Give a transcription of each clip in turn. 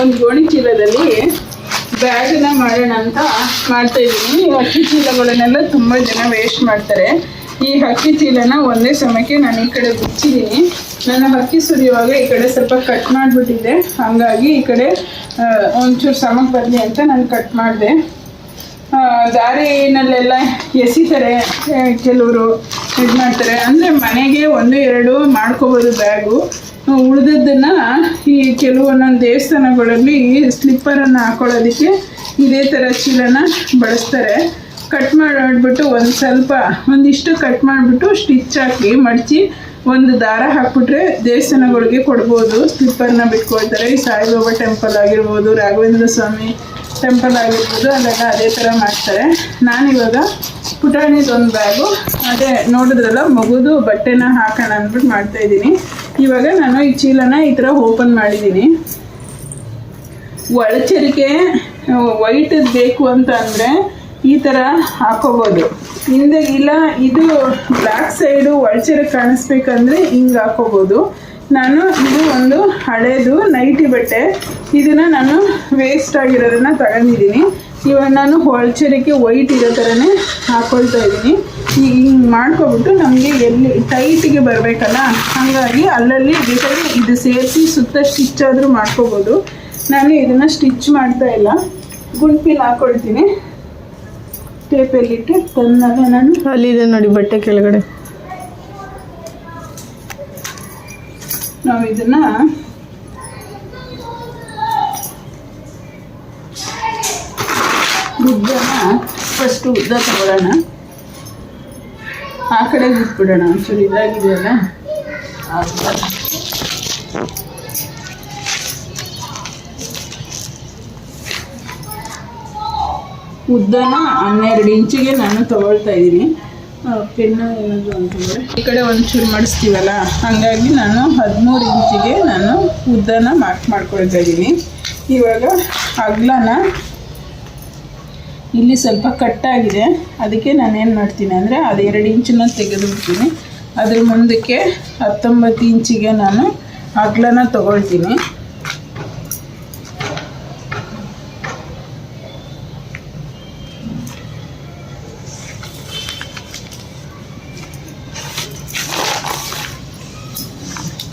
ಒಂದು ಗೋಣಿ ಚೀಲದಲ್ಲಿ ಬ್ಯಾಗನ್ನ ಮಾಡೋಣ ಅಂತ ಮಾಡ್ತಾ ಇದ್ದೀನಿ. ಅಕ್ಕಿ ಚೀಲಗಳನ್ನೆಲ್ಲ ತುಂಬ ಜನ ವೇಸ್ಟ್ ಮಾಡ್ತಾರೆ. ಈ ಅಕ್ಕಿ ಚೀಲನ ಒಂದೇ ಸಮಯಕ್ಕೆ ನಾನು ಈ ಕಡೆ ಬಿಚ್ಚಿದ್ದೀನಿ. ನನ್ನ ಅಕ್ಕಿ ಸುರಿಯುವಾಗ ಈ ಕಡೆ ಸ್ವಲ್ಪ ಕಟ್ ಮಾಡಿಬಿಟ್ಟಿದ್ದೆ. ಹಾಗಾಗಿ ಈ ಕಡೆ ಒಂಚೂರು ಸಮಕ್ಕೆ ಬರಲಿ ಅಂತ ನಾನು ಕಟ್ ಮಾಡಿದೆ. ದಾರಿನಲ್ಲೆಲ್ಲ ಎಸಿತಾರೆ ಕೆಲವರು. ಇದು ಮಾಡ್ತಾರೆ. ಅಂದರೆ ಮನೆಗೆ ಒಂದು, ಎರಡು ಮಾಡ್ಕೋಬೋದು ಬ್ಯಾಗು ಉಳಿದದ್ದನ್ನು ಈ ಕೆಲವೊಂದೊಂದು ದೇವಸ್ಥಾನಗಳಲ್ಲಿ ಸ್ಲಿಪ್ಪರನ್ನು ಹಾಕೊಳ್ಳೋದಕ್ಕೆ ಇದೇ ಥರ ಚೀಲನ ಬಳಸ್ತಾರೆ. ಕಟ್ ಮಾಡಿಬಿಟ್ಟು ಒಂದು ಸ್ವಲ್ಪ, ಒಂದಿಷ್ಟು ಕಟ್ ಮಾಡಿಬಿಟ್ಟು ಸ್ಟಿಚ್ ಹಾಕಿ ಮಡಚಿ ಒಂದು ದಾರ ಹಾಕ್ಬಿಟ್ರೆ ದೇವಸ್ಥಾನಗಳಿಗೆ ಕೊಡ್ಬೋದು. ಸ್ಲಿಪ್ಪರ್ನ ಬಿಟ್ಕೊಳ್ತಾರೆ. ಈ ಸಾಯಿಬಾಬಾ ಟೆಂಪಲ್ ಆಗಿರ್ಬೋದು, ರಾಘವೇಂದ್ರ ಸ್ವಾಮಿ ಟೆಂಪಲ್ ಆಗಿರ್ಬೋದು ಅಲ್ಲೆಲ್ಲ ಅದೇ ಥರ ಮಾಡ್ತಾರೆ. ನಾನಿವಾಗ ಪುಟಾಣಿದು ಒಂದು ಬ್ಯಾಗು ಅದೇ ನೋಡಿದ್ರಲ್ಲ, ಮಗುದು ಬಟ್ಟೆನ ಹಾಕೋಣ ಅಂದ್ಬಿಟ್ಟು ಮಾಡ್ತಾ ಇದ್ದೀನಿ. ಇವಾಗ ನಾನು ಈ ಚೀಲನ ಈ ಥರ ಓಪನ್ ಮಾಡಿದ್ದೀನಿ. ಒಳಚರಿಕೆ ವೈಟ್ ಬೇಕು ಅಂತ ಅಂದರೆ ಈ ಥರ ಹಾಕೋಬೋದು. ಹಿಂದೆ ಇಲ್ಲ, ಇದು ಬ್ಲ್ಯಾಕ್ ಸೈಡು ಒಳಚೆರೆ ಕಾಣಿಸ್ಬೇಕಂದ್ರೆ ಹಿಂಗೆ ಹಾಕೋಬೋದು. ನಾನು ಇದು ಒಂದು ಹಳೇದು ನೈಟಿ ಬಟ್ಟೆ. ಇದನ್ನು ನಾನು ವೇಸ್ಟ್ ಆಗಿರೋದನ್ನು ತಗೊಂಡಿದ್ದೀನಿ. ಇವಾಗ ನಾನು ಹೊಲ್ಚರಿಗೆ ವೈಟ್ ಇರೋ ಥರನೇ ಹಾಕ್ಕೊಳ್ತಾ ಇದ್ದೀನಿ. ಈಗ ಹಿಂಗೆ ಮಾಡ್ಕೊಬಿಟ್ಟು ನಮಗೆ ಎಲ್ಲಿ ಟೈಟಿಗೆ ಬರಬೇಕಲ್ಲ ಹಾಗಾಗಿ ಅಲ್ಲಲ್ಲಿ ಬೇಕಾದ್ರೆ ಇದು ಸೇರಿಸಿ ಸುತ್ತ ಸ್ಟಿಚ್ ಆದರೂ ಮಾಡ್ಕೋಬೋದು. ನಾನು ಇದನ್ನು ಸ್ಟಿಚ್ ಮಾಡ್ತಾ ಇಲ್ಲ. ಗುಂಪಿನ ಹಾಕ್ಕೊಳ್ತೀನಿ ಟೇಪಲ್ಲಿಟ್ಟು ತಂದಾಗ ನಾನು ಅಲ್ಲಿದೆ ನೋಡಿ ಬಟ್ಟೆ ಕೆಳಗಡೆ. ನಾವು ಇದನ್ನ ಫಸ್ಟ್ ಉದ್ದ ತಗೊಳ್ಳೋಣ ಆ ಕಡೆ ಬಿಟ್ಬಿಡೋಣ, ಒಂಚೂರು ಇದಾಗಿದೆಯಲ್ಲ? ಉದ್ದನ ಹನ್ನೆರಡು ಇಂಚಿಗೆ ನಾನು ತಗೊಳ್ತಾ ಇದ್ದೀನಿ. ಪೆನ್ನು ಏನಾದರೂ ಅಂತಂದರೆ ಈ ಕಡೆ ಒಂಚೂರು ಮಾಡಿಸ್ತೀವಲ್ಲ, ಹಾಗಾಗಿ ನಾನು ಹದಿಮೂರು ಇಂಚಿಗೆ ನಾನು ಉದ್ದನ ಮಾರ್ಕ್ ಮಾಡ್ಕೊಳ್ತಾ ಇದ್ದೀನಿ. ಇವಾಗ ಅಗ್ಲನ ಇಲ್ಲಿ ಸ್ವಲ್ಪ ಕಟ್ಟಾಗಿದೆ ಅದಕ್ಕೆ ನಾನು ಏನು ಮಾಡ್ತೀನಿ ಅಂದರೆ ಅದು ಎರಡು ಇಂಚನ್ನ ತೆಗೆದುಬಿಡ್ತೀನಿ. ಅದ್ರ ಮುಂದಕ್ಕೆ ಹತ್ತೊಂಬತ್ತು ಇಂಚಿಗೆ ನಾನು ಅಗ್ಲನ ತಗೊಳ್ತೀನಿ.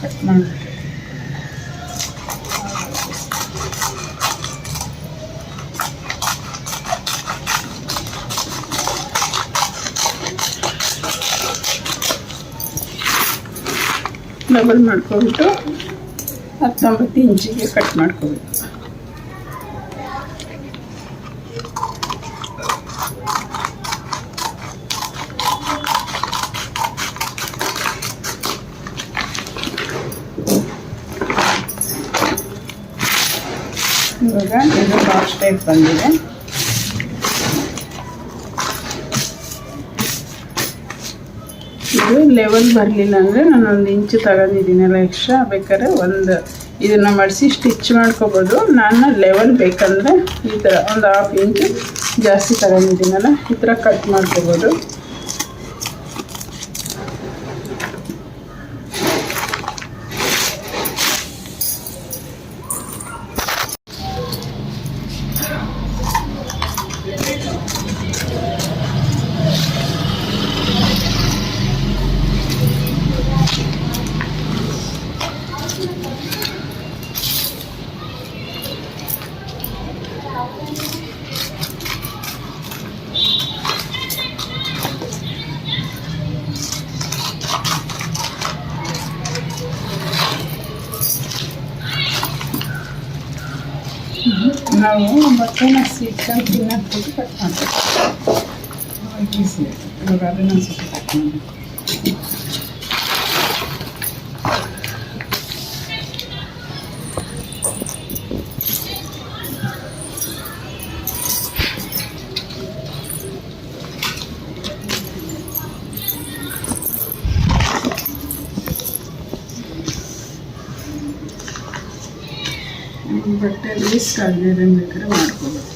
ಕಟ್ ಮಾಡಿ. ಡಬಲ್ ಮಾಡ್ಕೊಬಿಟ್ಟು ಹತ್ತೊಂಬತ್ತು ಇಂಚಿಗೆ ಕಟ್ ಮಾಡ್ಕೋಬೇಕು. ಇವಾಗ ಇದು ಬಾಕ್ಸ್ ಟೈಪ್ ಬಂದಿದೆ. ಇದು ಲೆವೆಲ್ ಬರಲಿಲ್ಲ ಅಂದರೆ ನಾನು ಒಂದು ಇಂಚು ತಗೊಂಡಿದ್ದೀನಲ್ಲ ಎಕ್ಸ್ಟ್ರಾ ಬೇಕಾದ್ರೆ ಒಂದು ಇದನ್ನು ಮಾಡಿಸಿ ಸ್ಟಿಚ್ ಮಾಡ್ಕೋಬೋದು. ನಾನು ಲೆವೆಲ್ ಬೇಕಂದರೆ ಈ ಥರ ಒಂದು ಹಾಫ್ ಇಂಚು ಜಾಸ್ತಿ ತಗೊಂಡಿದ್ದೀನಲ್ಲ, ಈ ಥರ ಕಟ್ ಮಾಡ್ಕೋಬೋದು. ನಾವು ಬಟ್ಟೆನ ಸಿಕ್ಕಾಗಿ ತಿನ್ನಕ್ಕೆ ಕಟ್ ಮಾಡ್ತೀವಿ ಇವಾಗ ಅದನ್ನು ಸ್ವಲ್ಪ ಕಟ್ ಬಟ್ಟೆ ವೇಸ್ಟ್ ಆಗದಿರಂಗೆ ಬೇಕಾದ್ರೆ ಮಾಡ್ಕೋಬೇಕು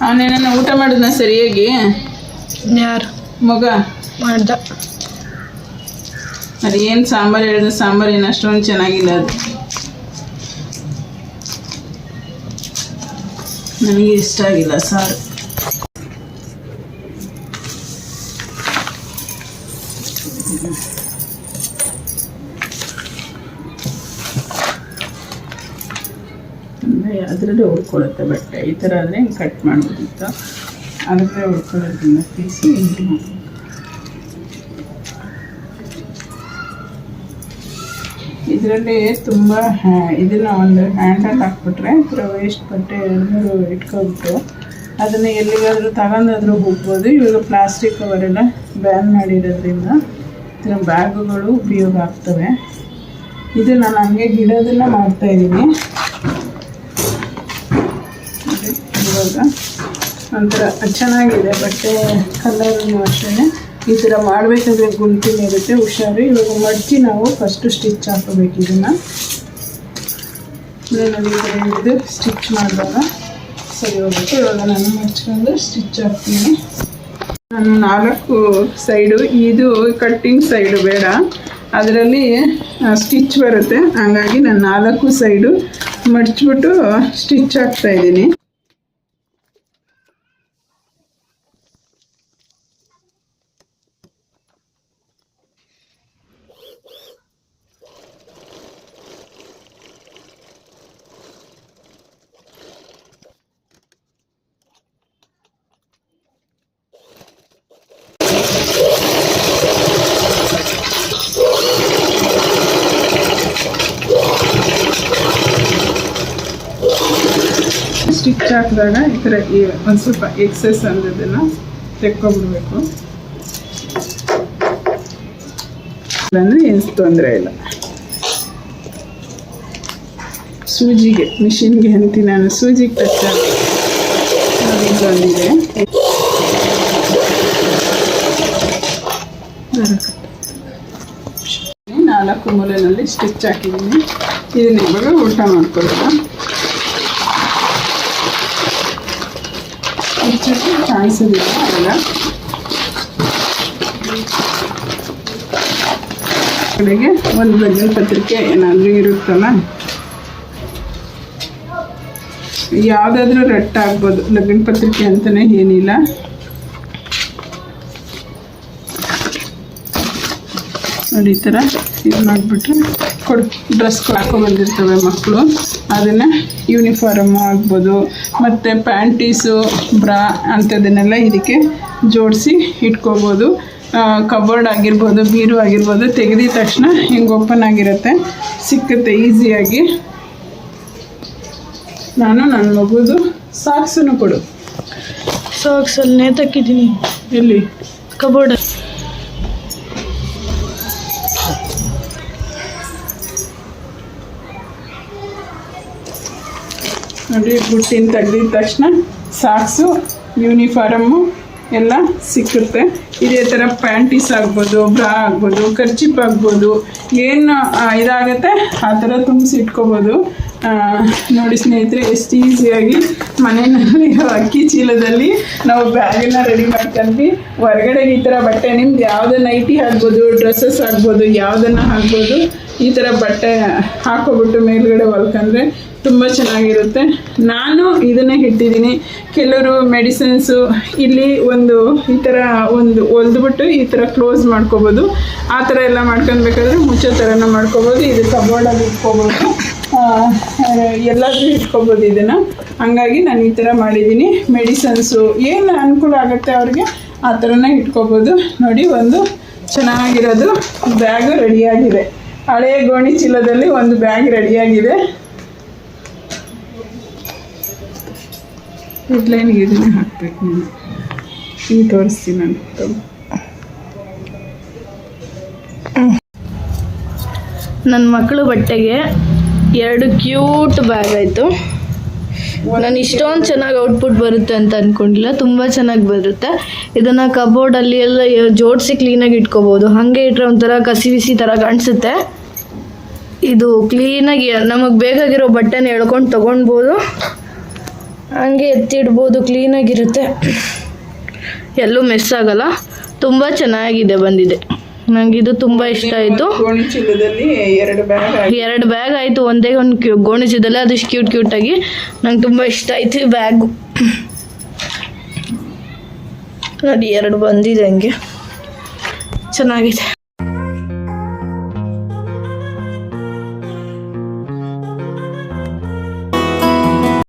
ಅವನೇನ ಊಟ ಮಾಡಿದ್ನ ಸರಿಯಾಗಿ? ಯಾರು? ಮಗ. ಮಾಡ್ದ. ಅದು ಏನು ಸಾಂಬಾರು ಹೇಳಿದ್ರೆ ಸಾಂಬಾರು ಏನು ಅಷ್ಟೊಂದು ಚೆನ್ನಾಗಿಲ್ಲ ಅದು. ನನಗೆ ಇಷ್ಟ ಆಗಿಲ್ಲ ಸಾರು. ಅಂದರೆ ಅದರಲ್ಲೇ ಉಳ್ಕೊಳ್ಳುತ್ತೆ ಬಟ್ಟೆ? ಈ ಥರ ಆದರೆ ಕಟ್ ಮಾಡ್ಬೋದಿತ್ತು? ಉಳ್ಕೊಳ್ಳೋದ್ರಿಂದ ಪೀಸಿ ಇದು ಮಾಡ್ಬೋದು ಇದರಲ್ಲಿ ತುಂಬ ಇದನ್ನ ಒಂದು ಹ್ಯಾಂಡಲ್ ಹಾಕ್ಬಿಟ್ರೆ ಥರ ವೇಸ್ಟ್ ಬಟ್ಟೆ ಮೂರು ಇಟ್ಕೊಬಿಟ್ಟು ಅದನ್ನು ಎಲ್ಲಿಗಾದರೂ ತಗೊಂಡಾದರೂ ಹೋಗ್ಬೋದು. ಇವಾಗ ಪ್ಲಾಸ್ಟಿಕ್ ಕವರೆಲ್ಲ ಬ್ಯಾನ್ ಮಾಡಿರೋದ್ರಿಂದ ಇದರ ಬ್ಯಾಗುಗಳು ಉಪಯೋಗ ಆಗ್ತವೆ. ಇದು ನಾನು ಹಂಗೆ ಗಿಡದನ್ನ ಮಾಡ್ತಾ ಇದ್ದೀನಿ ನೋಡಿ, ಇವಾಗ ಒಂಥರ ಚೆನ್ನಾಗಿದೆ ಬಟ್ಟೆ ಕಲರ್ನು ಅಷ್ಟೇ ಈ ಥರ ಮಾಡಬೇಕಾದ್ರೆ ಗುಂಪಿನ ಇರುತ್ತೆ, ಹುಷಾರು. ಇವಾಗ ಮಡ್ಚಿ ನಾವು ಫಸ್ಟು ಸ್ಟಿಚ್ ಹಾಕೋಬೇಕು ಇದನ್ನು. ನಾನು ಈ ಥರ ಹಿಡಿದು ಸ್ಟಿಚ್ ಮಾಡಿದಾಗ ಸರಿ ಹೋಗುತ್ತೆ. ಇವಾಗ ನಾನು ಮಡ್ಚ್ಕೊಂಡು ಸ್ಟಿಚ್ ಹಾಕ್ತೀನಿ. ನಾನು ನಾಲ್ಕು ಸೈಡು ಇದು ಕಟ್ಟಿಂಗ್ ಸೈಡು ಬೇಡ. ಅದರಲ್ಲಿ ಸ್ಟಿಚ್ ಬರುತ್ತೆ. ಹಾಗಾಗಿ ನಾನು ನಾಲ್ಕು ಸೈಡು ಮಡ್ಚ್ಬಿಟ್ಟು ಸ್ಟಿಚ್ ಹಾಕ್ತಾ ಸ್ಟಿಚ್ ಹಾಕಿದಾಗ ಈ ಥರ ಒಂದು ಸ್ವಲ್ಪ ಎಕ್ಸಸ್ ಅಂದದನ್ನು ತೆಕ್ಕೊಬಿಡ್ಬೇಕು. ಅಂದರೆ ಏನು ತೊಂದರೆ ಇಲ್ಲ. ಸೂಜಿಗೆ, ಮಿಷಿನ್ಗೆ ಅಂತೀನಿ ನಾನು. ಸೂಜಿಗೆ ಟಚ್ ಬಂದಿದೆ. ನಾಲ್ಕು ಮೂಲೆಯಲ್ಲಿ ಸ್ಟಿಚ್ ಹಾಕಿದ್ದೀನಿ. ಇದನ್ನ ಇವಾಗ ಊಟ ಮಾಡ್ಕೊಳ್ಳೋಣ ಹೆಚ್ಚು ಕಾಣಿಸೋದಿಲ್ಲ ಅವೆಲ್ಲ ಕಡೆಗೆ ಒಂದು ಲಗ್ನ ಪತ್ರಿಕೆ ಏನಾದರೂ ಇರುತ್ತಲ್ಲ ಯಾವುದಾದ್ರೂ ರಟ್ಟ ಆಗ್ಬೋದು ಲಗ್ನ ಪತ್ರಿಕೆ ಅಂತಲೇ ಏನಿಲ್ಲ. ನೋಡಿ, ಈ ಥರ ಇದು ಮಾಡಿಬಿಟ್ರೆ ಕೊಡು ಡ್ರೆಸ್ ಬಂದಿರ್ತವೆ ಮಕ್ಕಳು ಅದನ್ನು ಯೂನಿಫಾರ್ಮ್ ಆಗ್ಬೋದು. ಮತ್ತು ಪ್ಯಾಂಟೀಸು ಬ್ರಾ ಅಂಥದ್ದನ್ನೆಲ್ಲ ಇದಕ್ಕೆ ಜೋಡಿಸಿ ಇಟ್ಕೋಬೋದು. ಕಬೋರ್ಡ್ ಆಗಿರ್ಬೋದು ಬೀರು ಆಗಿರ್ಬೋದು ತೆಗೆದಿದ ತಕ್ಷಣ ಹಿಂಗೆ ಓಪನ್ ಆಗಿರುತ್ತೆ. ಸಿಕ್ಕುತ್ತೆ ಈಸಿಯಾಗಿ ನಾನು ನನ್ನ ಮಗುದು ಸಾಕ್ಸನ್ನು ಕೊಡು. ಸಾಕ್ಸಲ್ಲಿ ನೇತಾಕಿದ್ದೀನಿ. ಎಲ್ಲಿ? ಕಬೋರ್ಡ್ ನೋಡಿ ಬುಟ್ಟಿನ ತೆಗೆದಿದ ತಕ್ಷಣ ಸಾಕ್ಸು ಯೂನಿಫಾರಮ್ಮು ಎಲ್ಲ ಸಿಕ್ಕುತ್ತೆ. ಇದೇ ಥರ ಪ್ಯಾಂಟೀಸ್ ಆಗ್ಬೋದು ಬ್ರಾ ಆಗ್ಬೋದು ಕರ್ಚಿಪ್ ಆಗ್ಬೋದು, ಏನು ಇದಾಗುತ್ತೆ, ಆ ಥರ ತುಂಬಿಸಿ ಇಟ್ಕೋಬೋದು. ನೋಡಿ ಸ್ನೇಹಿತರೆ, ಎಷ್ಟು ಈಸಿಯಾಗಿ ಮನೆಯಲ್ಲಿರೋ ಅಕ್ಕಿ ಚೀಲದಲ್ಲಿ ನಾವು ಬ್ಯಾಗನ್ನ ರೆಡಿ ಮಾಡ್ಕೊಂಡ್ವಿ. ಹೊರಗಡೆ ಈ ಥರ ಬಟ್ಟೆ, ನಿಮ್ದು ಯಾವುದೇ ನೈಟಿ ಆಗ್ಬೋದು ಡ್ರೆಸ್ಸಸ್ ಆಗ್ಬೋದು ಯಾವುದನ್ನು ಹಾಕ್ಬೋದು, ಈ ಥರ ಬಟ್ಟೆ ಹಾಕೋಬಿಟ್ಟು ಮೇಲ್ಗಡೆ ಹೊಲ್ಕೊಂಡ್ರೆ ತುಂಬ ಚೆನ್ನಾಗಿರುತ್ತೆ. ನಾನು ಇದನ್ನೇ ಇಟ್ಟಿದ್ದೀನಿ. ಕೆಲವರು ಮೆಡಿಸಿನ್ಸು ಇಲ್ಲಿ ಒಂದು ಈ ಥರ ಒಂದು ಹೊಲ್ದ್ಬಿಟ್ಟು ಈ ಥರ ಕ್ಲೋಸ್ ಮಾಡ್ಕೋಬೋದು. ಆ ಥರ ಎಲ್ಲ ಮಾಡ್ಕೊಬೇಕಾದ್ರೆ ಮುಚ್ಚೋ ಥರನೂ ಮಾಡ್ಕೋಬೋದು. ಇದು ಕಬೋರ್ಡಲ್ಲಿ ಇಟ್ಕೋಬೋದು. ಎಲ್ಲಾದ್ರೂ ಇಟ್ಕೊಬೋದು ಇದನ್ನು. ಹಂಗಾಗಿ ನಾನು ಈ ಥರ ಮಾಡಿದ್ದೀನಿ ಮೆಡಿಸನ್ಸು ಏನು ಅನುಕೂಲ ಆಗುತ್ತೆ ಅವ್ರಿಗೆ, ಆ ಥರನೇ ಇಟ್ಕೊಬೋದು. ನೋಡಿ, ಒಂದು ಚೆನ್ನಾಗಿರೋದು ಬ್ಯಾಗು ರೆಡಿಯಾಗಿದೆ. ಹಳೆಯ ಗೋಣಿ ಚೀಲದಲ್ಲಿ ಒಂದು ಬ್ಯಾಗ್ ರೆಡಿಯಾಗಿದೆ. ಹೆಡ್ಲೈನ್ಗೆ ಇದನ್ನೇ ಹಾಕ್ಬೇಕು ನಾನು. ಹಿಂಗೆ ತೋರಿಸ್ತೀನಿ ನಾನು. ನನ್ನ ಮಕ್ಕಳು ಬಟ್ಟೆಗೆ ಎರಡು ಕ್ಯೂಟ್ ಬ್ಯಾಗ್ ಆಯಿತು. ನಾನು ಇಷ್ಟೊಂದು ಚೆನ್ನಾಗಿ ಔಟ್ಪುಟ್ ಬರುತ್ತೆ ಅಂತ ಅಂದ್ಕೊಂಡಿಲ್ಲ ತುಂಬ ಚೆನ್ನಾಗಿ ಬರುತ್ತೆ. ಇದನ್ನು ಕಬೋರ್ಡಲ್ಲಿ ಎಲ್ಲ ಜೋಡಿಸಿ ಕ್ಲೀನಾಗಿ ಇಟ್ಕೋಬೋದು. ಹಾಗೆ ಇಟ್ಟರೆ ಒಂಥರ ಕಸಿ ಬಿಸಿ ಥರ ಕಾಣಿಸುತ್ತೆ. ಇದು ಕ್ಲೀನಾಗಿ ನಮಗೆ ಬೇಕಾಗಿರೋ ಬಟ್ಟೆನ ಎಳ್ಕೊಂಡು ತೊಗೊಳ್ಬೋದು ಹಂಗೆ ಎತ್ತಿಡ್ಬೋದು ಕ್ಲೀನಾಗಿರುತ್ತೆ ಎಲ್ಲೂ ಮಿಸ್ ಆಗಲ್ಲ. ತುಂಬ ಚೆನ್ನಾಗಿದೆ ಬಂದಿದೆ. ನಂಗೆ ಇದು ತುಂಬ ಇಷ್ಟ ಆಯಿತು. ಎರಡ್ ಬ್ಯಾಗ್ ಆಯ್ತು. ಎರಡು ಬ್ಯಾಗ್ ಆಯಿತು ಒಂದೇ ಒಂದು ಅದಿಷ್ಟು ಅದು ಕ್ಯೂಟ್ ಕ್ಯೂಟಾಗಿ ನಂಗೆ ತುಂಬ ಇಷ್ಟ ಆಯಿತು ಈ ಬ್ಯಾಗು ನೋಡಿ ಎರಡು ಬಂದಿದೆ ಹಂಗೆ. ಚೆನ್ನಾಗಿದೆ.